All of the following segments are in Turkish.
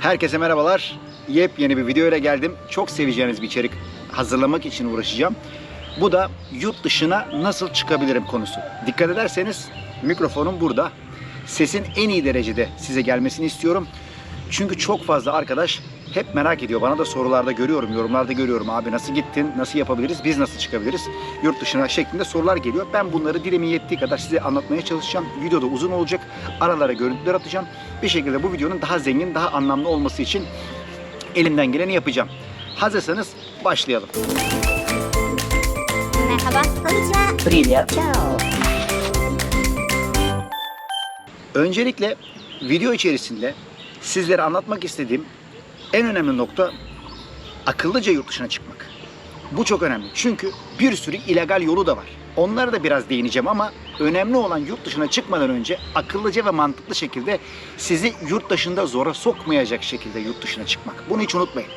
Herkese merhabalar. Yepyeni bir video ile geldim. Çok seveceğiniz bir içerik hazırlamak için uğraşacağım. Bu da yurt dışına nasıl çıkabilirim konusu. Dikkat ederseniz mikrofonum burada. Sesin en iyi derecede size gelmesini istiyorum. Çünkü çok fazla arkadaş hep merak ediyor. Bana da sorularda görüyorum, yorumlarda görüyorum. Abi nasıl gittin, nasıl yapabiliriz, biz nasıl çıkabiliriz yurt dışına şeklinde sorular geliyor. Ben bunları dilimin yettiği kadar size anlatmaya çalışacağım. Video da uzun olacak. Aralara görüntüler atacağım. Bir şekilde bu videonun daha zengin, daha anlamlı olması için elimden geleni yapacağım. Hazırsanız başlayalım. Merhaba. Konnichiwa. Привет. Ciao. Öncelikle video içerisinde sizlere anlatmak istediğim en önemli nokta akıllıca yurt dışına çıkmak. Bu çok önemli. Çünkü bir sürü illegal yolu da var. Onlara da biraz değineceğim ama önemli olan yurt dışına çıkmadan önce akıllıca ve mantıklı şekilde sizi yurt dışında zora sokmayacak şekilde yurt dışına çıkmak. Bunu hiç unutmayın.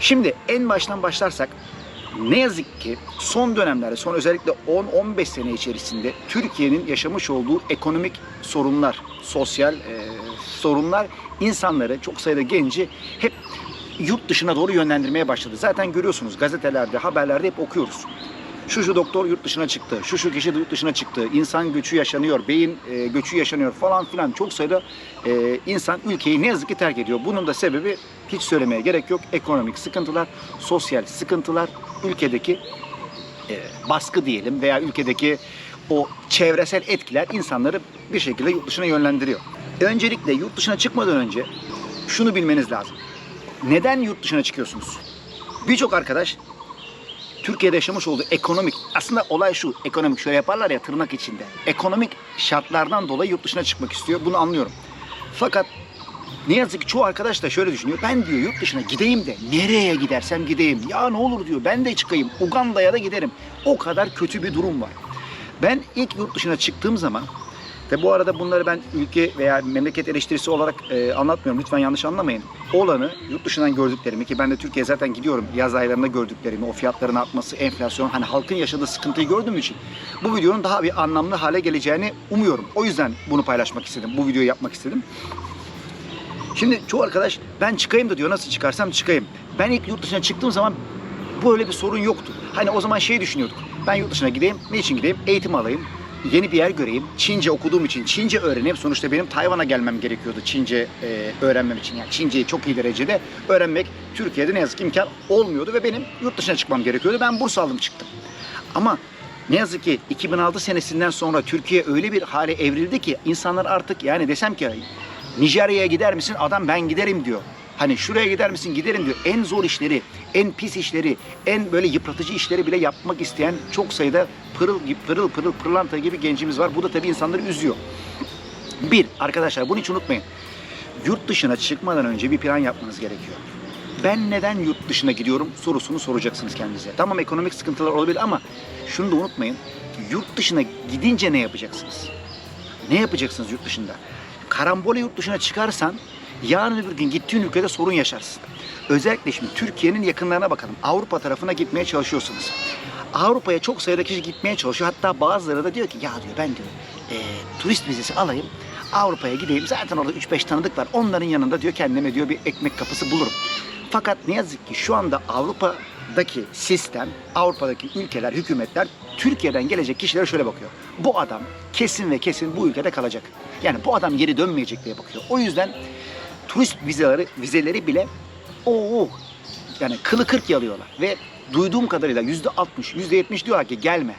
Şimdi en baştan başlarsak ne yazık ki son dönemlerde, son özellikle 10-15 sene içerisinde Türkiye'nin yaşamış olduğu ekonomik sorunlar, sosyal e, sorunlar insanları, çok sayıda genci hep yurt dışına doğru yönlendirmeye başladı. Zaten görüyorsunuz gazetelerde, haberlerde hep okuyoruz. Şu şu doktor yurt dışına çıktı, şu şu kişi de yurt dışına çıktı, insan göçü yaşanıyor, beyin e, göçü yaşanıyor falan filan çok sayıda e, insan ülkeyi ne yazık ki terk ediyor. Bunun da sebebi hiç söylemeye gerek yok. Ekonomik sıkıntılar, sosyal sıkıntılar, ülkedeki e, baskı diyelim veya ülkedeki o çevresel etkiler insanları bir şekilde yurt dışına yönlendiriyor. Öncelikle yurt dışına çıkmadan önce şunu bilmeniz lazım. Neden yurt dışına çıkıyorsunuz? Birçok arkadaş Türkiye'de yaşamış olduğu ekonomik, aslında olay şu, ekonomik şöyle yaparlar ya tırnak içinde. Ekonomik şartlardan dolayı yurt dışına çıkmak istiyor. Bunu anlıyorum. Fakat ne yazık ki çoğu arkadaş da şöyle düşünüyor. Ben diyor yurt dışına gideyim de nereye gidersem gideyim. Ya ne olur diyor ben de çıkayım. Uganda'ya da giderim. O kadar kötü bir durum var. Ben ilk yurt dışına çıktığım zaman ve bu arada bunları ben ülke veya memleket eleştirisi olarak e, anlatmıyorum. Lütfen yanlış anlamayın. Olanı yurt dışından gördüklerimi ki ben de Türkiye'ye zaten gidiyorum. Yaz aylarında gördüklerimi, o fiyatların artması, enflasyon, hani halkın yaşadığı sıkıntıyı gördüğüm için bu videonun daha bir anlamlı hale geleceğini umuyorum. O yüzden bunu paylaşmak istedim. Bu videoyu yapmak istedim. Şimdi çoğu arkadaş ben çıkayım da diyor nasıl çıkarsam çıkayım. Ben ilk yurt dışına çıktığım zaman böyle bir sorun yoktu. Hani o zaman şey düşünüyorduk. Ben yurt dışına gideyim. Ne için gideyim? Eğitim alayım. Yeni bir yer göreyim. Çince okuduğum için Çince öğreneyim. Sonuçta benim Tayvan'a gelmem gerekiyordu Çince e, öğrenmem için. Yani Çinceyi çok iyi derecede öğrenmek Türkiye'de ne yazık ki imkan olmuyordu ve benim yurt dışına çıkmam gerekiyordu. Ben burs aldım çıktım. Ama ne yazık ki 2006 senesinden sonra Türkiye öyle bir hale evrildi ki insanlar artık yani desem ki Nijerya'ya gider misin? Adam ben giderim diyor. Hani şuraya gider misin? Giderim diyor. En zor işleri, en pis işleri, en böyle yıpratıcı işleri bile yapmak isteyen çok sayıda pırıl pırıl pırıl pırlanta gibi gencimiz var. Bu da tabii insanları üzüyor. Bir, arkadaşlar bunu hiç unutmayın. Yurt dışına çıkmadan önce bir plan yapmanız gerekiyor. Ben neden yurt dışına gidiyorum sorusunu soracaksınız kendinize. Tamam ekonomik sıkıntılar olabilir ama şunu da unutmayın. Yurt dışına gidince ne yapacaksınız? Ne yapacaksınız yurt dışında? Karambole yurt dışına çıkarsan yarın öbür gün gittiğin ülkede sorun yaşarsın. Özellikle şimdi Türkiye'nin yakınlarına bakalım. Avrupa tarafına gitmeye çalışıyorsunuz. Avrupa'ya çok sayıda kişi gitmeye çalışıyor. Hatta bazıları da diyor ki ya diyor ben diyor e, turist vizesi alayım. Avrupa'ya gideyim. Zaten orada 3-5 tanıdık var. Onların yanında diyor kendime diyor bir ekmek kapısı bulurum. Fakat ne yazık ki şu anda Avrupa'daki sistem, Avrupa'daki ülkeler, hükümetler Türkiye'den gelecek kişilere şöyle bakıyor. Bu adam kesin ve kesin bu ülkede kalacak. Yani bu adam geri dönmeyecek diye bakıyor. O yüzden turist vizeleri vizeleri bile o yani kılı kırk yalıyorlar ve duyduğum kadarıyla yüzde altmış, yüzde yetmiş diyorlar ki gelme.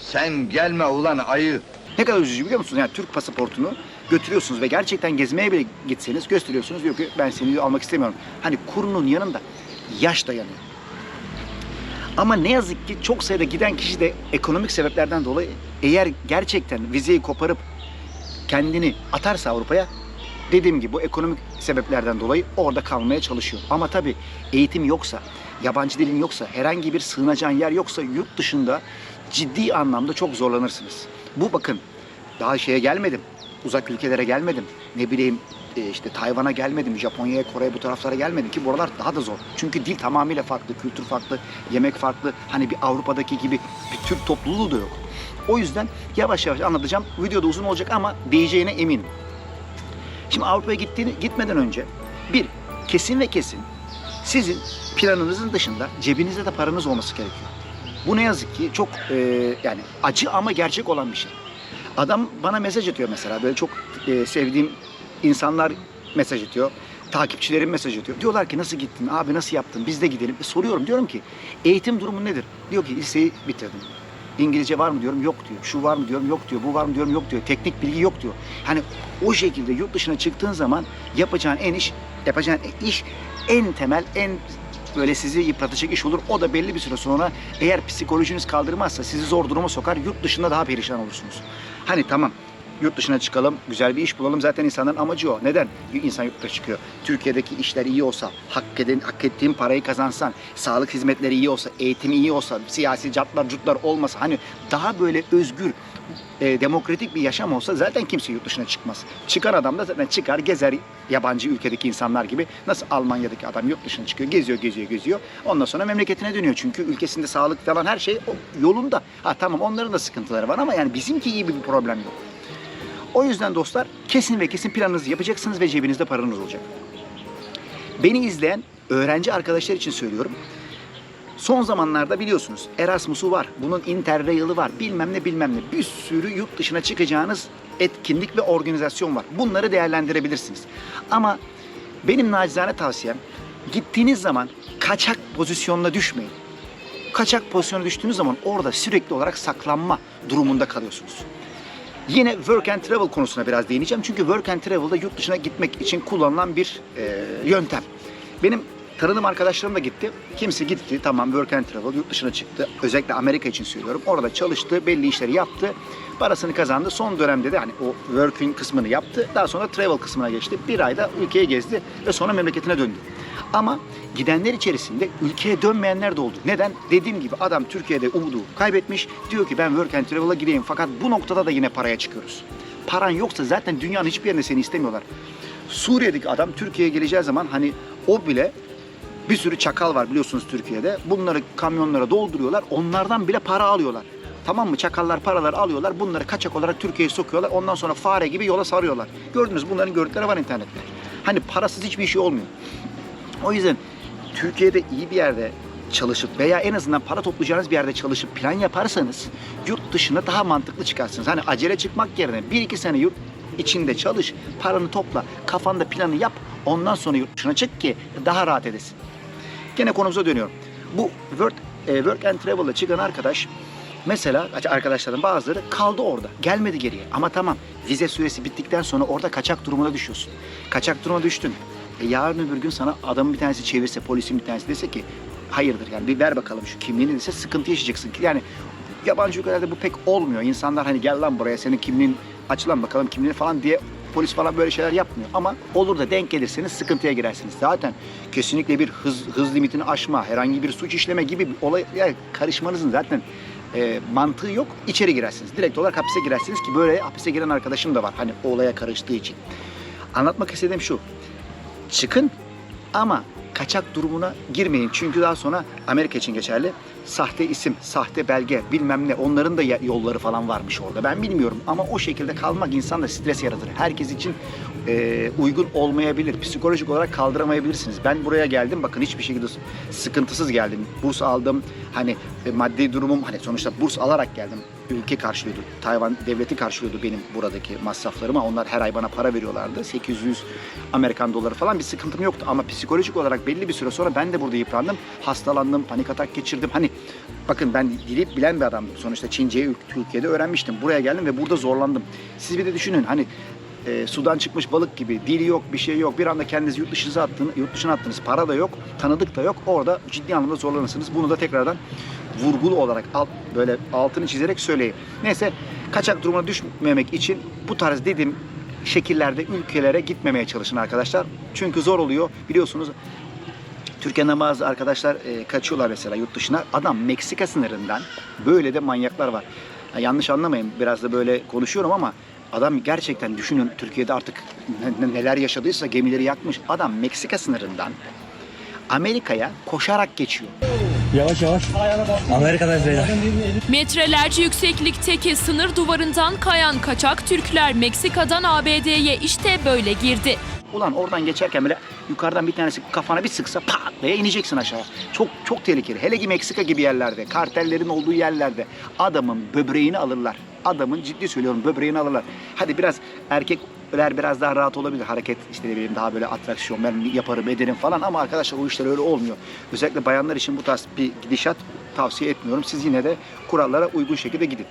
Sen gelme ulan ayı. Ne kadar üzücü biliyor musunuz? Yani Türk pasaportunu götürüyorsunuz ve gerçekten gezmeye bile gitseniz gösteriyorsunuz. Diyor ki ben seni almak istemiyorum. Hani kurunun yanında yaş dayanıyor. Ama ne yazık ki çok sayıda giden kişi de ekonomik sebeplerden dolayı eğer gerçekten vizeyi koparıp kendini atarsa Avrupa'ya dediğim gibi bu ekonomik sebeplerden dolayı orada kalmaya çalışıyor. Ama tabii eğitim yoksa, yabancı dilin yoksa, herhangi bir sığınacağın yer yoksa yurt dışında ciddi anlamda çok zorlanırsınız. Bu bakın daha şeye gelmedim. Uzak ülkelere gelmedim. Ne bileyim e, işte Tayvan'a gelmedim. Japonya'ya, Kore'ye bu taraflara gelmedim ki buralar daha da zor. Çünkü dil tamamıyla farklı, kültür farklı, yemek farklı. Hani bir Avrupa'daki gibi bir Türk topluluğu da yok. O yüzden yavaş yavaş anlatacağım. Videoda uzun olacak ama değeceğine eminim. Şimdi Avrupa'ya gittiğini, gitmeden önce Bir, kesin ve kesin sizin planınızın dışında cebinizde de paranız olması gerekiyor. Bu ne yazık ki çok e, yani acı ama gerçek olan bir şey. Adam bana mesaj atıyor mesela böyle çok e, sevdiğim insanlar mesaj atıyor. Takipçilerim mesaj atıyor. Diyorlar ki nasıl gittin abi nasıl yaptın biz de gidelim. E, soruyorum diyorum ki eğitim durumun nedir? Diyor ki liseyi bitirdim. İngilizce var mı diyorum yok diyor. Şu var mı diyorum yok diyor. Bu var mı diyorum yok diyor. Teknik bilgi yok diyor. Hani o şekilde yurt dışına çıktığın zaman yapacağın en iş, yapacağın iş en temel, en böyle sizi yıpratacak iş olur. O da belli bir süre sonra eğer psikolojiniz kaldırmazsa sizi zor duruma sokar. Yurt dışında daha perişan olursunuz. Hani tamam yurt dışına çıkalım, güzel bir iş bulalım. Zaten insanların amacı o. Neden? İnsan yurt dışına çıkıyor. Türkiye'deki işler iyi olsa, hak, eden, hak ettiğin parayı kazansan, sağlık hizmetleri iyi olsa, eğitimi iyi olsa, siyasi catlar cutlar olmasa, hani daha böyle özgür, e, demokratik bir yaşam olsa zaten kimse yurt dışına çıkmaz. Çıkan adam da zaten çıkar, gezer yabancı ülkedeki insanlar gibi. Nasıl Almanya'daki adam yurt dışına çıkıyor, geziyor, geziyor, geziyor. Ondan sonra memleketine dönüyor. Çünkü ülkesinde sağlık falan her şey yolunda. Ha tamam onların da sıkıntıları var ama yani bizimki gibi bir problem yok. O yüzden dostlar kesin ve kesin planınızı yapacaksınız ve cebinizde paranız olacak. Beni izleyen öğrenci arkadaşlar için söylüyorum. Son zamanlarda biliyorsunuz Erasmus'u var, bunun Interrail'ı var, bilmem ne bilmem ne. Bir sürü yurt dışına çıkacağınız etkinlik ve organizasyon var. Bunları değerlendirebilirsiniz. Ama benim nacizane tavsiyem gittiğiniz zaman kaçak pozisyonuna düşmeyin. Kaçak pozisyona düştüğünüz zaman orada sürekli olarak saklanma durumunda kalıyorsunuz. Yine work and travel konusuna biraz değineceğim. Çünkü work and travel'da yurt dışına gitmek için kullanılan bir e, yöntem. Benim tanıdığım arkadaşlarım da gitti. Kimisi gitti tamam work and travel yurt dışına çıktı. Özellikle Amerika için söylüyorum. Orada çalıştı, belli işleri yaptı. Parasını kazandı. Son dönemde de hani o working kısmını yaptı. Daha sonra travel kısmına geçti. Bir ayda ülkeyi gezdi ve sonra memleketine döndü. Ama gidenler içerisinde ülkeye dönmeyenler de oldu. Neden? Dediğim gibi adam Türkiye'de umudu kaybetmiş. Diyor ki ben work and travel'a gideyim. Fakat bu noktada da yine paraya çıkıyoruz. Paran yoksa zaten dünyanın hiçbir yerinde seni istemiyorlar. Suriye'deki adam Türkiye'ye geleceği zaman hani o bile bir sürü çakal var biliyorsunuz Türkiye'de. Bunları kamyonlara dolduruyorlar. Onlardan bile para alıyorlar. Tamam mı? Çakallar paralar alıyorlar. Bunları kaçak olarak Türkiye'ye sokuyorlar. Ondan sonra fare gibi yola sarıyorlar. Gördünüz bunların görüntüleri var internette. Hani parasız hiçbir şey olmuyor. O yüzden Türkiye'de iyi bir yerde çalışıp veya en azından para toplayacağınız bir yerde çalışıp plan yaparsanız yurt dışına daha mantıklı çıkarsınız. Hani acele çıkmak yerine bir iki sene yurt içinde çalış, paranı topla, kafanda planı yap. Ondan sonra yurt dışına çık ki daha rahat edesin. Gene konumuza dönüyorum. Bu work, e, work and travel'la çıkan arkadaş mesela arkadaşların bazıları kaldı orada. Gelmedi geriye. Ama tamam vize süresi bittikten sonra orada kaçak durumuna düşüyorsun. Kaçak duruma düştün. E, yarın öbür gün sana adamın bir tanesi çevirse, polisin bir tanesi dese ki hayırdır yani bir ver bakalım şu kimliğini dese sıkıntı yaşayacaksın. Yani yabancı ülkelerde bu pek olmuyor. İnsanlar hani gel lan buraya senin kimliğin aç lan bakalım kimliğini falan diye polis falan böyle şeyler yapmıyor. Ama olur da denk gelirseniz sıkıntıya girersiniz. Zaten kesinlikle bir hız, hız limitini aşma, herhangi bir suç işleme gibi bir olay yani karışmanızın zaten e, mantığı yok. İçeri girersiniz. Direkt olarak hapise girersiniz ki böyle hapise giren arkadaşım da var. Hani olaya karıştığı için. Anlatmak istediğim şu. Çıkın ama kaçak durumuna girmeyin. Çünkü daha sonra Amerika için geçerli. Sahte isim, sahte belge, bilmem ne onların da yolları falan varmış orada. Ben bilmiyorum ama o şekilde kalmak insanda stres yaratır. Herkes için e, uygun olmayabilir. Psikolojik olarak kaldıramayabilirsiniz. Ben buraya geldim bakın hiçbir şekilde sıkıntısız geldim. Burs aldım. Hani e, maddi durumum hani sonuçta burs alarak geldim. Ülke karşılıyordu. Tayvan devleti karşılıyordu benim buradaki masraflarımı. Onlar her ay bana para veriyorlardı. 800 Amerikan doları falan bir sıkıntım yoktu. Ama psikolojik olarak belli bir süre sonra ben de burada yıprandım. Hastalandım, panik atak geçirdim. Hani bakın ben dili bilen bir adamdım. Sonuçta Çince'yi Türkiye'de öğrenmiştim. Buraya geldim ve burada zorlandım. Siz bir de düşünün hani e, sudan çıkmış balık gibi dili yok bir şey yok bir anda kendinizi yurt dışına attığınız, yurt dışına attınız para da yok tanıdık da yok orada ciddi anlamda zorlanırsınız bunu da tekrardan vurgulu olarak alt, böyle altını çizerek söyleyeyim. Neyse kaçak durumuna düşmemek için bu tarz dediğim şekillerde ülkelere gitmemeye çalışın arkadaşlar. Çünkü zor oluyor biliyorsunuz Türkiye'den bazı arkadaşlar e, kaçıyorlar mesela yurt dışına. Adam Meksika sınırından böyle de manyaklar var. Ha, yanlış anlamayın biraz da böyle konuşuyorum ama adam gerçekten düşünün Türkiye'de artık ne- ne- neler yaşadıysa gemileri yakmış. Adam Meksika sınırından Amerika'ya koşarak geçiyor. Yavaş yavaş. Amerika'dayız beyler. Metrelerce yükseklikteki sınır duvarından kayan kaçak Türkler Meksika'dan ABD'ye işte böyle girdi. Ulan oradan geçerken böyle yukarıdan bir tanesi kafana bir sıksa pat diye ineceksin aşağı. Çok çok tehlikeli. Hele ki Meksika gibi yerlerde, kartellerin olduğu yerlerde adamın böbreğini alırlar. Adamın ciddi söylüyorum böbreğini alırlar. Hadi biraz erkekler biraz daha rahat olabilir. Hareket işte ne bileyim daha böyle atraksiyon ben yaparım ederim falan ama arkadaşlar o işler öyle olmuyor. Özellikle bayanlar için bu tarz bir gidişat tavsiye etmiyorum. Siz yine de kurallara uygun şekilde gidin.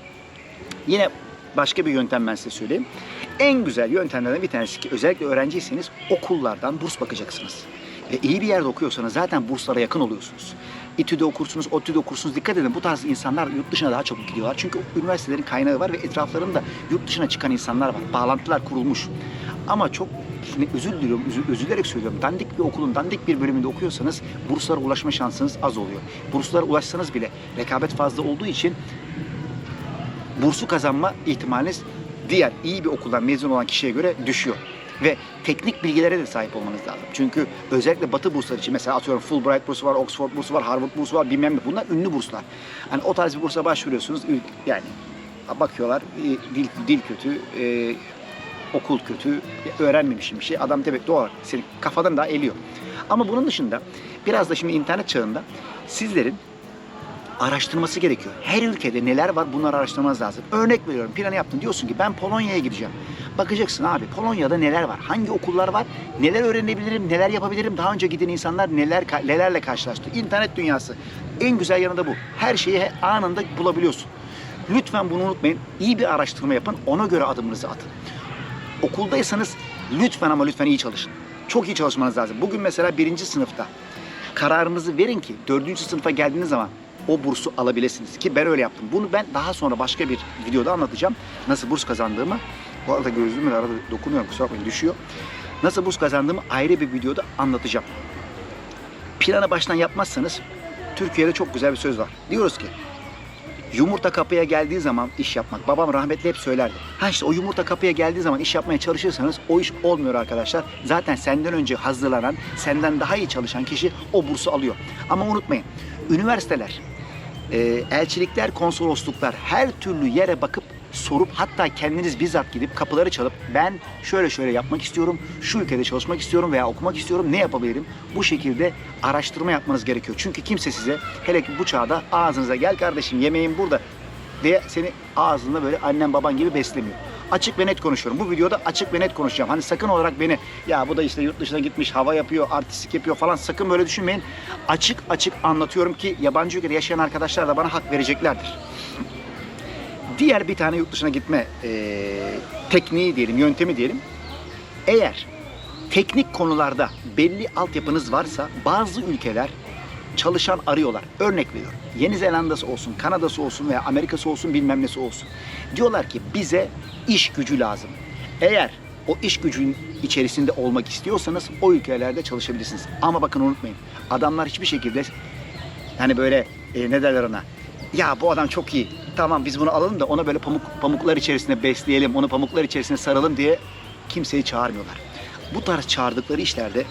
Yine başka bir yöntem ben size söyleyeyim. En güzel yöntemlerden bir tanesi ki özellikle öğrenciyseniz okullardan burs bakacaksınız. Ve iyi bir yerde okuyorsanız zaten burslara yakın oluyorsunuz. İTÜ'de okursunuz, ODTÜ'de okursunuz. Dikkat edin bu tarz insanlar yurt dışına daha çabuk gidiyorlar. Çünkü üniversitelerin kaynağı var ve etraflarında yurt dışına çıkan insanlar var. Bağlantılar kurulmuş. Ama çok şimdi özür diliyorum, özür, üzülerek söylüyorum. Dandik bir okulun dandik bir bölümünde okuyorsanız burslara ulaşma şansınız az oluyor. Burslara ulaşsanız bile rekabet fazla olduğu için bursu kazanma ihtimaliniz diğer iyi bir okuldan mezun olan kişiye göre düşüyor. Ve teknik bilgilere de sahip olmanız lazım. Çünkü özellikle batı bursları için mesela atıyorum Fulbright bursu var, Oxford bursu var, Harvard bursu var bilmem ne. Bunlar ünlü burslar. Hani o tarz bir bursa başvuruyorsunuz yani bakıyorlar e, dil, dil kötü, e, okul kötü, öğrenmemişim bir şey. Adam demek doğal seni kafadan daha eliyor. Ama bunun dışında biraz da şimdi internet çağında sizlerin araştırması gerekiyor. Her ülkede neler var bunları araştırmanız lazım. Örnek veriyorum planı yaptın diyorsun ki ben Polonya'ya gideceğim. Bakacaksın abi Polonya'da neler var? Hangi okullar var? Neler öğrenebilirim? Neler yapabilirim? Daha önce giden insanlar neler nelerle karşılaştı? İnternet dünyası. En güzel yanı da bu. Her şeyi anında bulabiliyorsun. Lütfen bunu unutmayın. İyi bir araştırma yapın. Ona göre adımınızı atın. Okuldaysanız lütfen ama lütfen iyi çalışın. Çok iyi çalışmanız lazım. Bugün mesela birinci sınıfta kararınızı verin ki dördüncü sınıfa geldiğiniz zaman o bursu alabilirsiniz. Ki ben öyle yaptım. Bunu ben daha sonra başka bir videoda anlatacağım. Nasıl burs kazandığımı. Bu arada gözlüğümün arada dokunuyorum kusura bakmayın düşüyor. Nasıl burs kazandığımı ayrı bir videoda anlatacağım. Planı baştan yapmazsanız Türkiye'de çok güzel bir söz var. Diyoruz ki Yumurta kapıya geldiği zaman iş yapmak. Babam rahmetli hep söylerdi. Ha işte o yumurta kapıya geldiği zaman iş yapmaya çalışırsanız o iş olmuyor arkadaşlar. Zaten senden önce hazırlanan, senden daha iyi çalışan kişi o bursu alıyor. Ama unutmayın, üniversiteler, e, elçilikler, konsolosluklar her türlü yere bakıp sorup hatta kendiniz bizzat gidip kapıları çalıp ben şöyle şöyle yapmak istiyorum, şu ülkede çalışmak istiyorum veya okumak istiyorum ne yapabilirim? Bu şekilde araştırma yapmanız gerekiyor. Çünkü kimse size hele ki bu çağda ağzınıza gel kardeşim yemeğin burada diye seni ağzında böyle annen baban gibi beslemiyor. Açık ve net konuşuyorum. Bu videoda açık ve net konuşacağım. Hani sakın olarak beni ya bu da işte yurt dışına gitmiş hava yapıyor, artistik yapıyor falan sakın böyle düşünmeyin. Açık açık anlatıyorum ki yabancı ülkede yaşayan arkadaşlar da bana hak vereceklerdir. Diğer bir tane yurt dışına gitme eee, tekniği diyelim, yöntemi diyelim. Eğer teknik konularda belli altyapınız varsa bazı ülkeler çalışan arıyorlar. Örnek veriyorum. Yeni Zelanda'sı olsun, Kanada'sı olsun veya Amerika'sı olsun bilmem nesi olsun. Diyorlar ki bize iş gücü lazım. Eğer o iş gücünün içerisinde olmak istiyorsanız o ülkelerde çalışabilirsiniz. Ama bakın unutmayın. Adamlar hiçbir şekilde Hani böyle e, ne derler ona? Ya bu adam çok iyi. Tamam biz bunu alalım da ona böyle pamuk pamuklar içerisinde besleyelim, onu pamuklar içerisinde saralım diye kimseyi çağırmıyorlar. Bu tarz çağırdıkları işlerde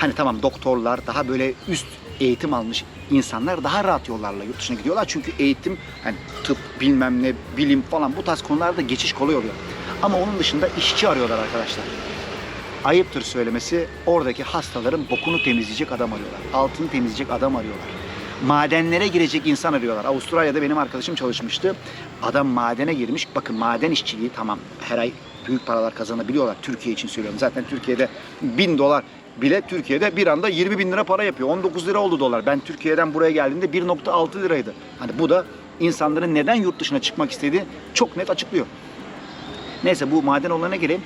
hani tamam doktorlar daha böyle üst eğitim almış insanlar daha rahat yollarla yurt dışına gidiyorlar. Çünkü eğitim hani tıp bilmem ne bilim falan bu tarz konularda geçiş kolay oluyor. Ama onun dışında işçi arıyorlar arkadaşlar ayıptır söylemesi oradaki hastaların bokunu temizleyecek adam arıyorlar. Altını temizleyecek adam arıyorlar. Madenlere girecek insan arıyorlar. Avustralya'da benim arkadaşım çalışmıştı. Adam madene girmiş. Bakın maden işçiliği tamam her ay büyük paralar kazanabiliyorlar. Türkiye için söylüyorum. Zaten Türkiye'de bin dolar bile Türkiye'de bir anda 20 bin lira para yapıyor. 19 lira oldu dolar. Ben Türkiye'den buraya geldiğimde 1.6 liraydı. Hani bu da insanların neden yurt dışına çıkmak istediği çok net açıklıyor. Neyse bu maden olayına geleyim.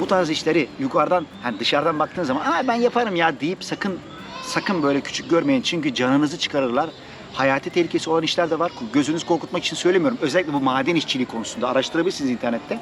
Bu tarz işleri yukarıdan hani dışarıdan baktığın zaman Aa, ben yaparım ya deyip sakın sakın böyle küçük görmeyin. Çünkü canınızı çıkarırlar. Hayati tehlikesi olan işler de var. Gözünüzü korkutmak için söylemiyorum. Özellikle bu maden işçiliği konusunda araştırabilirsiniz internette.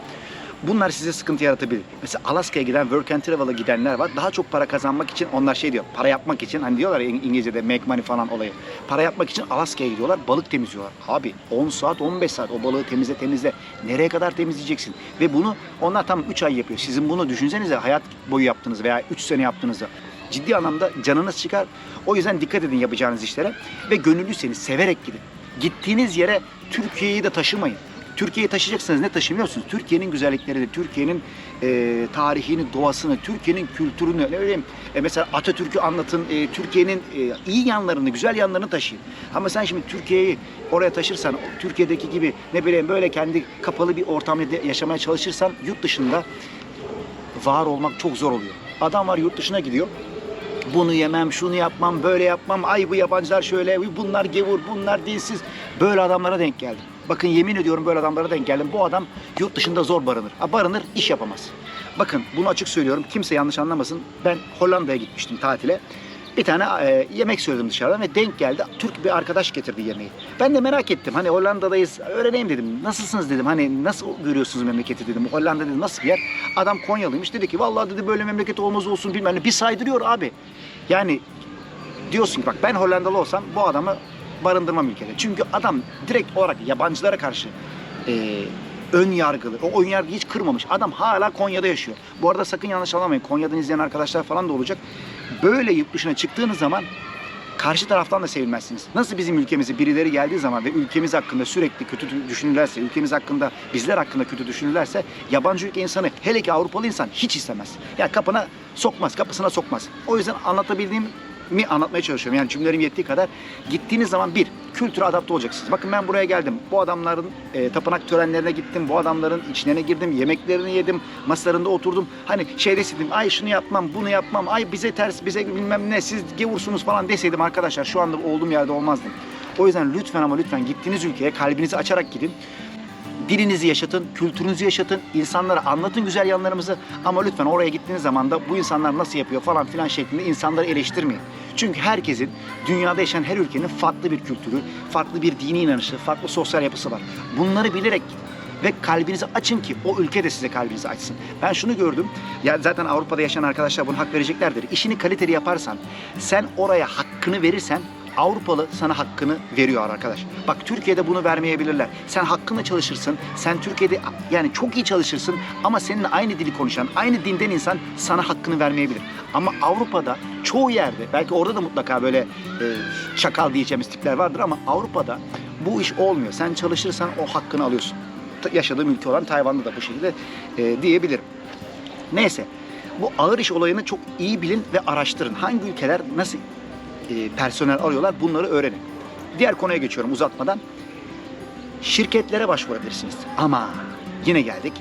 Bunlar size sıkıntı yaratabilir. Mesela Alaska'ya giden, work and travel'a gidenler var. Daha çok para kazanmak için onlar şey diyor. Para yapmak için hani diyorlar ya İng- İngilizce'de make money falan olayı. Para yapmak için Alaska'ya gidiyorlar. Balık temizliyorlar. Abi 10 saat 15 saat o balığı temizle temizle. Nereye kadar temizleyeceksin? Ve bunu onlar tam 3 ay yapıyor. Sizin bunu düşünsenize hayat boyu yaptınız veya 3 sene yaptığınızda. Ciddi anlamda canınız çıkar. O yüzden dikkat edin yapacağınız işlere. Ve gönüllüyseniz severek gidin. Gittiğiniz yere Türkiye'yi de taşımayın. Türkiye'yi taşıyacaksınız ne taşımıyorsunuz? Türkiye'nin güzelliklerini, Türkiye'nin e, tarihini, doğasını, Türkiye'nin kültürünü, ne bileyim e, mesela Atatürk'ü anlatın, e, Türkiye'nin e, iyi yanlarını, güzel yanlarını taşıyın. Ama sen şimdi Türkiye'yi oraya taşırsan, Türkiye'deki gibi ne bileyim böyle kendi kapalı bir ortamda yaşamaya çalışırsan yurt dışında var olmak çok zor oluyor. Adam var yurt dışına gidiyor. Bunu yemem, şunu yapmam, böyle yapmam. Ay bu yabancılar şöyle, bunlar gevur, bunlar dinsiz. Böyle adamlara denk geldim. Bakın yemin ediyorum böyle adamlara denk geldim. Bu adam yurt dışında zor barınır. Ha, barınır, iş yapamaz. Bakın bunu açık söylüyorum. Kimse yanlış anlamasın. Ben Hollanda'ya gitmiştim tatile. Bir tane e, yemek söyledim dışarıdan ve denk geldi. Türk bir arkadaş getirdi yemeği. Ben de merak ettim. Hani Hollanda'dayız. Öğreneyim dedim. Nasılsınız dedim. Hani nasıl görüyorsunuz memleketi dedim. Hollanda dedim nasıl bir yer? Adam Konyalıymış. Dedi ki vallahi dedi böyle memleket olmaz olsun bilmem ne. Bir saydırıyor abi. Yani diyorsun ki bak ben Hollandalı olsam bu adamı barındırmam ülkede. Çünkü adam direkt olarak yabancılara karşı e, ön yargılı. O ön yargıyı hiç kırmamış. Adam hala Konya'da yaşıyor. Bu arada sakın yanlış anlamayın. Konya'dan izleyen arkadaşlar falan da olacak. Böyle yurt dışına çıktığınız zaman karşı taraftan da sevilmezsiniz. Nasıl bizim ülkemizi birileri geldiği zaman ve ülkemiz hakkında sürekli kötü düşünürlerse, ülkemiz hakkında bizler hakkında kötü düşünürlerse yabancı ülke insanı hele ki Avrupalı insan hiç istemez. Ya kapına sokmaz, kapısına sokmaz. O yüzden anlatabildiğim mi anlatmaya çalışıyorum. Yani cümlelerim yettiği kadar gittiğiniz zaman bir, kültüre adapte olacaksınız. Bakın ben buraya geldim. Bu adamların e, tapınak törenlerine gittim. Bu adamların içlerine girdim. Yemeklerini yedim. Masalarında oturdum. Hani şey deseydim, ay şunu yapmam, bunu yapmam. Ay bize ters, bize bilmem ne, siz gevursunuz falan deseydim arkadaşlar şu anda olduğum yerde olmazdım. O yüzden lütfen ama lütfen gittiğiniz ülkeye kalbinizi açarak gidin. Dilinizi yaşatın, kültürünüzü yaşatın, insanlara anlatın güzel yanlarımızı ama lütfen oraya gittiğiniz zaman da bu insanlar nasıl yapıyor falan filan şeklinde insanları eleştirmeyin. Çünkü herkesin, dünyada yaşayan her ülkenin farklı bir kültürü, farklı bir dini inanışı, farklı sosyal yapısı var. Bunları bilerek ve kalbinizi açın ki o ülke de size kalbinizi açsın. Ben şunu gördüm. Ya zaten Avrupa'da yaşayan arkadaşlar bunu hak vereceklerdir. İşini kaliteli yaparsan, sen oraya hakkını verirsen Avrupalı sana hakkını veriyor arkadaş. Bak Türkiye'de bunu vermeyebilirler. Sen hakkını çalışırsın. Sen Türkiye'de yani çok iyi çalışırsın ama seninle aynı dili konuşan, aynı dinden insan sana hakkını vermeyebilir. Ama Avrupa'da çoğu yerde belki orada da mutlaka böyle e, şakal diyeceğimiz tipler vardır ama Avrupa'da bu iş olmuyor. Sen çalışırsan o hakkını alıyorsun. Yaşadığım ülke olan Tayvan'da da bu şekilde e, diyebilirim. Neyse bu ağır iş olayını çok iyi bilin ve araştırın. Hangi ülkeler nasıl e, personel arıyorlar bunları öğrenin. Diğer konuya geçiyorum uzatmadan. Şirketlere başvurabilirsiniz. Ama yine geldik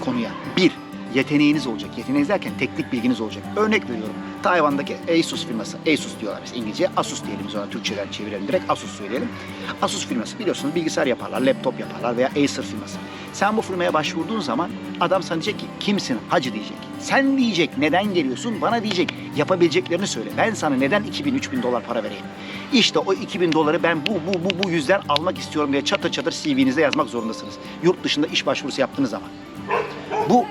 konuya. Bir, yeteneğiniz olacak. Yeteneğiniz derken teknik bilginiz olacak. Örnek veriyorum. Tayvan'daki Asus firması. Asus diyorlar biz İngilizce. Asus diyelim biz ona Türkçeden çevirelim direkt. Asus söyleyelim. Asus firması biliyorsunuz bilgisayar yaparlar, laptop yaparlar veya Acer firması. Sen bu firmaya başvurduğun zaman adam sana diyecek ki kimsin hacı diyecek. Sen diyecek neden geliyorsun bana diyecek yapabileceklerini söyle. Ben sana neden 2000-3000 dolar para vereyim? İşte o 2000 doları ben bu bu bu bu yüzden almak istiyorum diye çatır çatır CV'nize yazmak zorundasınız. Yurt dışında iş başvurusu yaptığınız zaman. Bu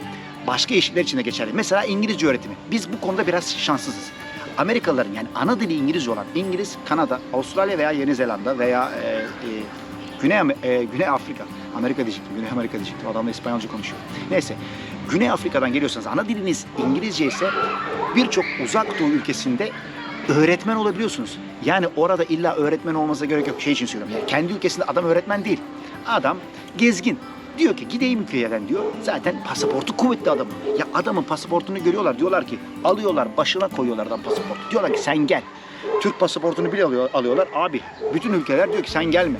başka eşlikler için de geçerli. Mesela İngilizce öğretimi. Biz bu konuda biraz şanssızız. Amerikalıların yani ana dili İngilizce olan İngiliz, Kanada, Avustralya veya Yeni Zelanda veya e, e, Güney, e, Güney Afrika, Amerika diyecektim, Güney Amerika diyecektim. Adamla İspanyolca konuşuyor. Neyse, Güney Afrika'dan geliyorsanız ana diliniz İngilizce ise birçok uzak doğu ülkesinde öğretmen olabiliyorsunuz. Yani orada illa öğretmen olmanıza gerek yok. Şey için söylüyorum. Yani kendi ülkesinde adam öğretmen değil. Adam gezgin. Diyor ki gideyim ülkeden diyor. Zaten pasaportu kuvvetli adamın. Ya adamın pasaportunu görüyorlar. Diyorlar ki alıyorlar başına koyuyorlar adam pasaportu. Diyorlar ki sen gel. Türk pasaportunu bile alıyor, alıyorlar. Abi bütün ülkeler diyor ki sen gelme.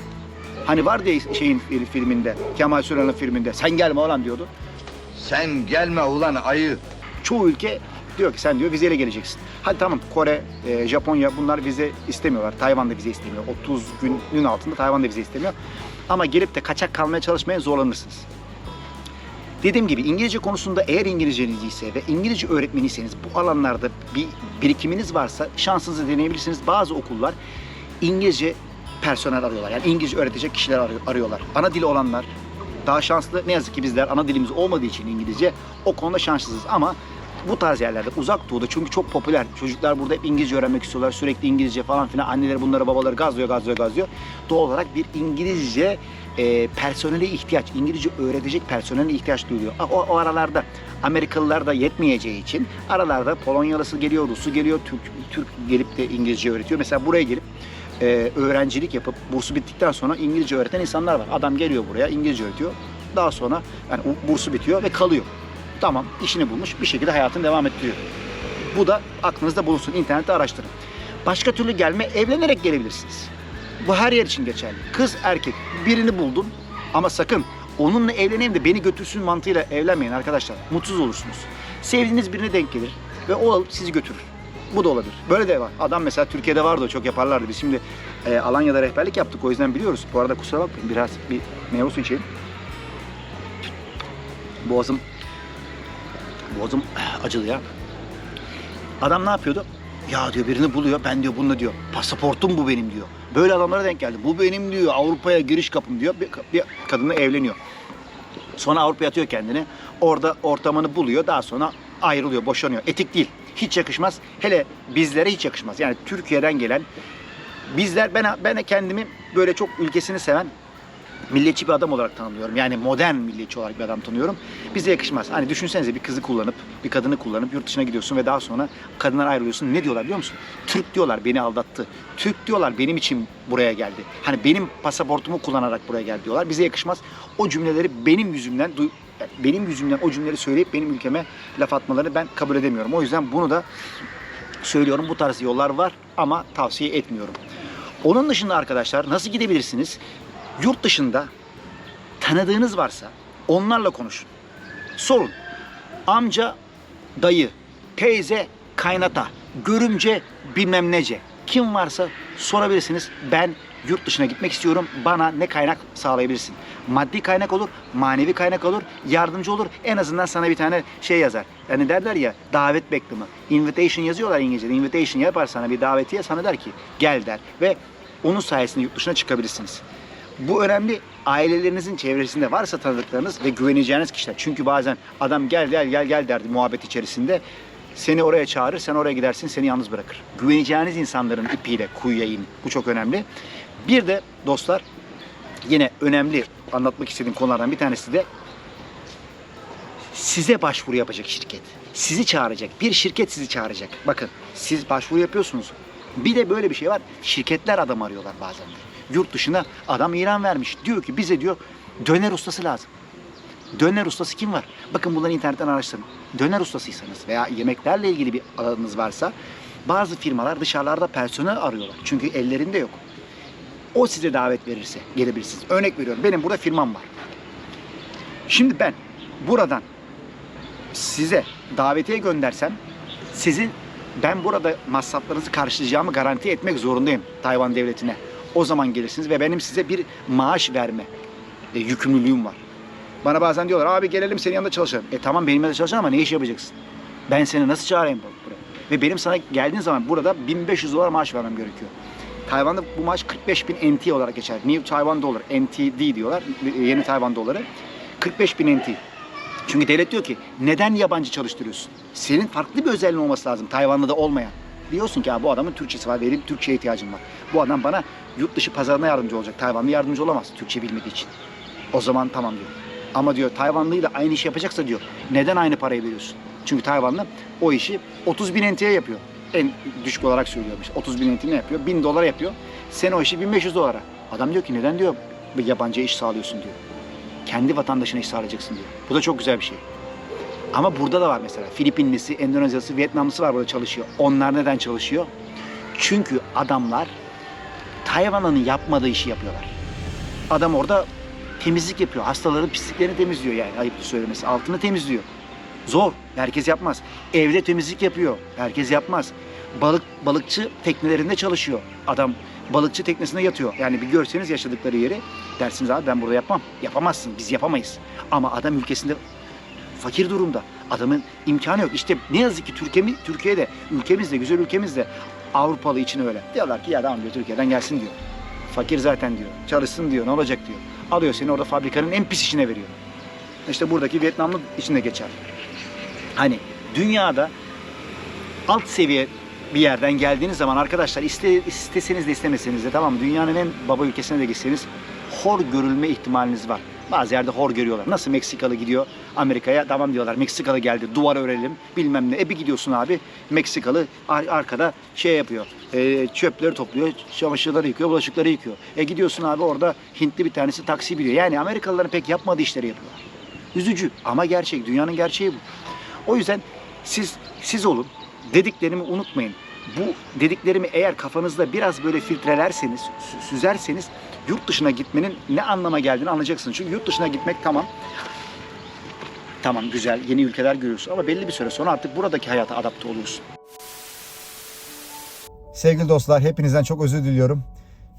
Hani var diye şeyin filminde, Kemal Sunal'ın filminde sen gelme olan diyordu. Sen gelme ulan ayı. Çoğu ülke diyor ki sen diyor vizeyle geleceksin. Hadi tamam Kore, e, Japonya bunlar vize istemiyorlar. Tayvan da vize istemiyor. 30 günün altında Tayvan da vize istemiyor. Ama gelip de kaçak kalmaya çalışmaya zorlanırsınız. Dediğim gibi İngilizce konusunda eğer İngilizceniz iyiyse ve İngilizce öğretmeniyseniz bu alanlarda bir birikiminiz varsa şansınızı deneyebilirsiniz. Bazı okullar İngilizce personel arıyorlar. Yani İngilizce öğretecek kişiler arıyor- arıyorlar. Ana dili olanlar daha şanslı. Ne yazık ki bizler ana dilimiz olmadığı için İngilizce o konuda şanssızız ama bu tarz yerlerde uzak doğuda çünkü çok popüler. Çocuklar burada hep İngilizce öğrenmek istiyorlar. Sürekli İngilizce falan filan. Anneleri bunları babaları gazlıyor gazlıyor gazlıyor. Doğal olarak bir İngilizce e, personele ihtiyaç, İngilizce öğretecek personele ihtiyaç duyuluyor. O, o aralarda Amerikalılar da yetmeyeceği için aralarda Polonyalısı geliyor, Rusu geliyor, Türk, Türk gelip de İngilizce öğretiyor. Mesela buraya gelip e, öğrencilik yapıp bursu bittikten sonra İngilizce öğreten insanlar var. Adam geliyor buraya İngilizce öğretiyor. Daha sonra yani bursu bitiyor ve kalıyor. Tamam işini bulmuş bir şekilde hayatını devam ettiriyor. Bu da aklınızda bulunsun. İnternette araştırın. Başka türlü gelme evlenerek gelebilirsiniz. Bu her yer için geçerli. Kız erkek birini buldun ama sakın onunla evleneyim de beni götürsün mantığıyla evlenmeyin arkadaşlar. Mutsuz olursunuz. Sevdiğiniz birine denk gelir ve o alıp sizi götürür. Bu da olabilir. Böyle de var. Adam mesela Türkiye'de vardı çok yaparlardı. Biz şimdi e, Alanya'da rehberlik yaptık o yüzden biliyoruz. Bu arada kusura bakmayın biraz bir meyve suyu içeyim. Boğazım boğazım acılı ya. Adam ne yapıyordu? Ya diyor birini buluyor. Ben diyor bununla diyor. Pasaportum bu benim diyor. Böyle adamlara denk geldi. Bu benim diyor. Avrupa'ya giriş kapım diyor. Bir, bir kadınla evleniyor. Sonra Avrupa'ya atıyor kendini. Orada ortamını buluyor. Daha sonra ayrılıyor, boşanıyor. Etik değil. Hiç yakışmaz. Hele bizlere hiç yakışmaz. Yani Türkiye'den gelen bizler ben ben kendimi böyle çok ülkesini seven milliyetçi bir adam olarak tanımlıyorum. Yani modern milliyetçi olarak bir adam tanıyorum. Bize yakışmaz. Hani düşünsenize bir kızı kullanıp, bir kadını kullanıp yurt dışına gidiyorsun ve daha sonra kadınlar ayrılıyorsun. Ne diyorlar biliyor musun? Türk diyorlar beni aldattı. Türk diyorlar benim için buraya geldi. Hani benim pasaportumu kullanarak buraya geldi diyorlar. Bize yakışmaz. O cümleleri benim yüzümden benim yüzümden o cümleleri söyleyip benim ülkeme laf atmalarını ben kabul edemiyorum. O yüzden bunu da söylüyorum. Bu tarz yollar var ama tavsiye etmiyorum. Onun dışında arkadaşlar nasıl gidebilirsiniz? Yurt dışında tanıdığınız varsa onlarla konuşun. Sorun. Amca, dayı, teyze, kaynata, görümce, bilmem nece. Kim varsa sorabilirsiniz. Ben yurt dışına gitmek istiyorum. Bana ne kaynak sağlayabilirsin? Maddi kaynak olur, manevi kaynak olur, yardımcı olur. En azından sana bir tane şey yazar. Yani derler ya davet bekleme. Invitation yazıyorlar İngilizce'de. Invitation yapar sana bir davetiye sana der ki gel der. Ve onun sayesinde yurt dışına çıkabilirsiniz. Bu önemli. Ailelerinizin çevresinde varsa tanıdıklarınız ve güveneceğiniz kişiler. Çünkü bazen adam gel gel gel gel derdi muhabbet içerisinde. Seni oraya çağırır, sen oraya gidersin, seni yalnız bırakır. Güveneceğiniz insanların ipiyle kuyuya in. Bu çok önemli. Bir de dostlar yine önemli anlatmak istediğim konulardan bir tanesi de size başvuru yapacak şirket. Sizi çağıracak. Bir şirket sizi çağıracak. Bakın siz başvuru yapıyorsunuz. Bir de böyle bir şey var. Şirketler adam arıyorlar bazen de. Yurt dışına adam ilan vermiş. Diyor ki bize diyor döner ustası lazım. Döner ustası kim var? Bakın bunları internetten araştırın. Döner ustasıysanız veya yemeklerle ilgili bir alanınız varsa bazı firmalar dışarılarda personel arıyorlar. Çünkü ellerinde yok. O size davet verirse gelebilirsiniz. Örnek veriyorum. Benim burada firmam var. Şimdi ben buradan size davetiye göndersem sizin ben burada masraflarınızı karşılayacağımı garanti etmek zorundayım Tayvan devletine. O zaman gelirsiniz ve benim size bir maaş verme e, yükümlülüğüm var. Bana bazen diyorlar abi gelelim senin yanında çalışalım. E tamam benim yanında çalışacaksın ama ne iş yapacaksın? Ben seni nasıl çağırayım bu- buraya? Ve benim sana geldiğin zaman burada 1500 dolar maaş vermem gerekiyor. Tayvan'da bu maaş 45 bin NT olarak geçer. New Taiwan Dollar, NTD diyorlar. Yeni Tayvan doları. 45 bin NT. Çünkü devlet diyor ki neden yabancı çalıştırıyorsun? Senin farklı bir özelliğin olması lazım Tayvan'da da olmayan. Diyorsun ki "Ha, bu adamın Türkçesi var, benim Türkçe'ye ihtiyacım var. Bu adam bana yurt dışı pazarına yardımcı olacak. Tayvanlı yardımcı olamaz Türkçe bilmediği için. O zaman tamam diyor. Ama diyor Tayvanlıyla aynı iş yapacaksa diyor neden aynı parayı veriyorsun? Çünkü Tayvanlı o işi 30 bin NT'ye yapıyor. En düşük olarak söylüyorum işte. 30 bin NT ne yapıyor? 1000 dolar yapıyor. Sen o işi 1500 dolara. Adam diyor ki neden diyor bir yabancıya iş sağlıyorsun diyor. Kendi vatandaşına iş sağlayacaksın diyor. Bu da çok güzel bir şey. Ama burada da var mesela Filipinlisi, Endonezyalısı, Vietnamlısı var burada çalışıyor. Onlar neden çalışıyor? Çünkü adamlar Tayvan'ın yapmadığı işi yapıyorlar. Adam orada temizlik yapıyor. Hastaların pisliklerini temizliyor yani ayıptır söylemesi. Altını temizliyor. Zor. Herkes yapmaz. Evde temizlik yapıyor. Herkes yapmaz. Balık balıkçı teknelerinde çalışıyor. Adam balıkçı teknesinde yatıyor. Yani bir görseniz yaşadıkları yeri dersiniz abi ben burada yapmam. Yapamazsın. Biz yapamayız. Ama adam ülkesinde fakir durumda. Adamın imkanı yok. İşte ne yazık ki Türkiye'mi, Türkiye'de, ülkemizde, güzel ülkemizde Avrupalı için öyle. Diyorlar ki ya tamam diyor Türkiye'den gelsin diyor. Fakir zaten diyor. Çalışsın diyor. Ne olacak diyor. Alıyor seni orada fabrikanın en pis işine veriyor. İşte buradaki Vietnamlı içinde geçer. Hani dünyada alt seviye bir yerden geldiğiniz zaman arkadaşlar iste, isteseniz de istemeseniz de tamam? Dünyanın en baba ülkesine de gitseniz hor görülme ihtimaliniz var. Bazı yerde hor görüyorlar. Nasıl Meksikalı gidiyor Amerika'ya tamam diyorlar Meksikalı geldi duvar örelim bilmem ne. E bir gidiyorsun abi Meksikalı ar- arkada şey yapıyor. e, çöpleri topluyor, çamaşırları yıkıyor, bulaşıkları yıkıyor. E gidiyorsun abi orada Hintli bir tanesi taksi biliyor. Yani Amerikalıların pek yapmadığı işleri yapıyorlar. Üzücü ama gerçek. Dünyanın gerçeği bu. O yüzden siz siz olun. Dediklerimi unutmayın. Bu dediklerimi eğer kafanızda biraz böyle filtrelerseniz, sü- süzerseniz yurt dışına gitmenin ne anlama geldiğini anlayacaksınız. Çünkü yurt dışına gitmek tamam. Tamam güzel yeni ülkeler görüyorsun ama belli bir süre sonra artık buradaki hayata adapte oluyorsun. Sevgili dostlar hepinizden çok özür diliyorum.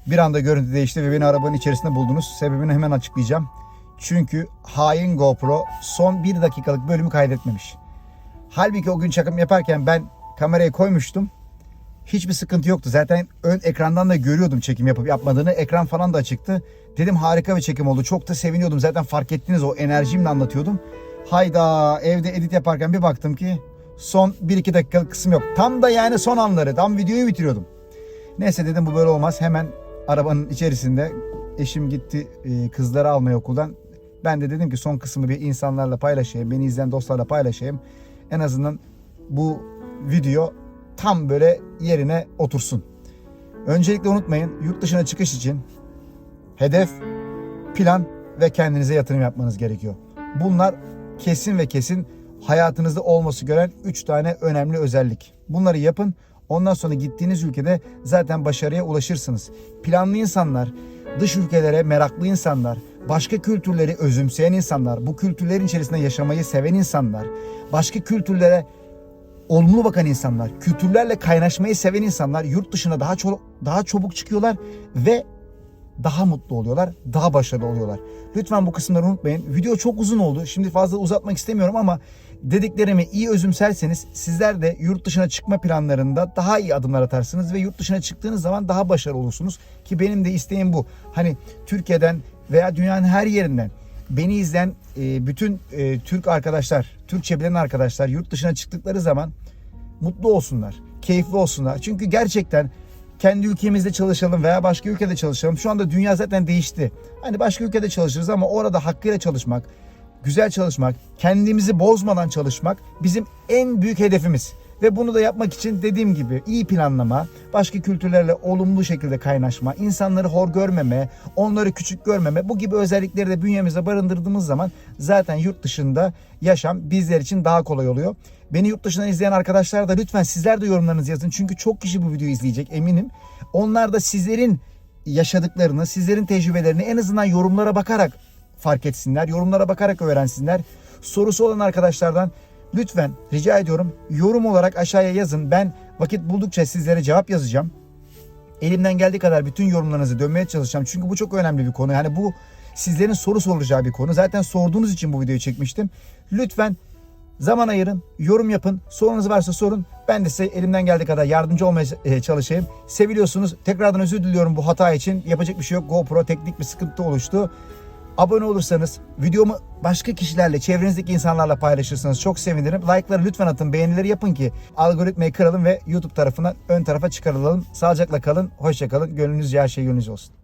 Bir anda görüntü değişti ve beni arabanın içerisinde buldunuz. Sebebini hemen açıklayacağım. Çünkü hain GoPro son bir dakikalık bölümü kaydetmemiş. Halbuki o gün çakım yaparken ben kamerayı koymuştum. Hiçbir sıkıntı yoktu. Zaten ön ekrandan da görüyordum çekim yapıp yapmadığını. Ekran falan da açıktı. Dedim harika bir çekim oldu. Çok da seviniyordum. Zaten fark ettiniz o enerjimle anlatıyordum. Hayda evde edit yaparken bir baktım ki son 1-2 dakikalık kısım yok. Tam da yani son anları. Tam videoyu bitiriyordum. Neyse dedim bu böyle olmaz. Hemen arabanın içerisinde eşim gitti e, kızları almaya okuldan. Ben de dedim ki son kısmı bir insanlarla paylaşayım. Beni izleyen dostlarla paylaşayım. En azından bu video tam böyle yerine otursun. Öncelikle unutmayın yurt dışına çıkış için hedef, plan ve kendinize yatırım yapmanız gerekiyor. Bunlar kesin ve kesin hayatınızda olması gören 3 tane önemli özellik. Bunları yapın. Ondan sonra gittiğiniz ülkede zaten başarıya ulaşırsınız. Planlı insanlar, dış ülkelere meraklı insanlar, başka kültürleri özümseyen insanlar, bu kültürlerin içerisinde yaşamayı seven insanlar, başka kültürlere olumlu bakan insanlar, kültürlerle kaynaşmayı seven insanlar yurt dışına daha çok daha çabuk çıkıyorlar ve daha mutlu oluyorlar, daha başarılı oluyorlar. Lütfen bu kısımları unutmayın. Video çok uzun oldu. Şimdi fazla uzatmak istemiyorum ama dediklerimi iyi özümserseniz sizler de yurt dışına çıkma planlarında daha iyi adımlar atarsınız ve yurt dışına çıktığınız zaman daha başarılı olursunuz. Ki benim de isteğim bu. Hani Türkiye'den veya dünyanın her yerinden beni izleyen e, bütün e, Türk arkadaşlar, Türkçe bilen arkadaşlar yurt dışına çıktıkları zaman mutlu olsunlar, keyifli olsunlar. Çünkü gerçekten kendi ülkemizde çalışalım veya başka ülkede çalışalım. Şu anda dünya zaten değişti. Hani başka ülkede çalışırız ama orada hakkıyla çalışmak, güzel çalışmak, kendimizi bozmadan çalışmak bizim en büyük hedefimiz. Ve bunu da yapmak için dediğim gibi iyi planlama, başka kültürlerle olumlu şekilde kaynaşma, insanları hor görmeme, onları küçük görmeme bu gibi özellikleri de bünyemizde barındırdığımız zaman zaten yurt dışında yaşam bizler için daha kolay oluyor. Beni yurt dışından izleyen arkadaşlar da lütfen sizler de yorumlarınızı yazın. Çünkü çok kişi bu videoyu izleyecek eminim. Onlar da sizlerin yaşadıklarını, sizlerin tecrübelerini en azından yorumlara bakarak fark etsinler. Yorumlara bakarak öğrensinler. Sorusu olan arkadaşlardan lütfen rica ediyorum yorum olarak aşağıya yazın. Ben vakit buldukça sizlere cevap yazacağım. Elimden geldiği kadar bütün yorumlarınızı dönmeye çalışacağım. Çünkü bu çok önemli bir konu. Yani bu sizlerin soru soracağı bir konu. Zaten sorduğunuz için bu videoyu çekmiştim. Lütfen zaman ayırın, yorum yapın. Sorunuz varsa sorun. Ben de size elimden geldiği kadar yardımcı olmaya e, çalışayım. Seviliyorsunuz. Tekrardan özür diliyorum bu hata için. Yapacak bir şey yok. GoPro teknik bir sıkıntı oluştu. Abone olursanız, videomu başka kişilerle, çevrenizdeki insanlarla paylaşırsanız çok sevinirim. Like'ları lütfen atın, beğenileri yapın ki algoritmayı kıralım ve YouTube tarafından ön tarafa çıkarılalım. Sağlıcakla kalın, hoşça kalın. Gönlünüzce her şey gönlünüzce olsun.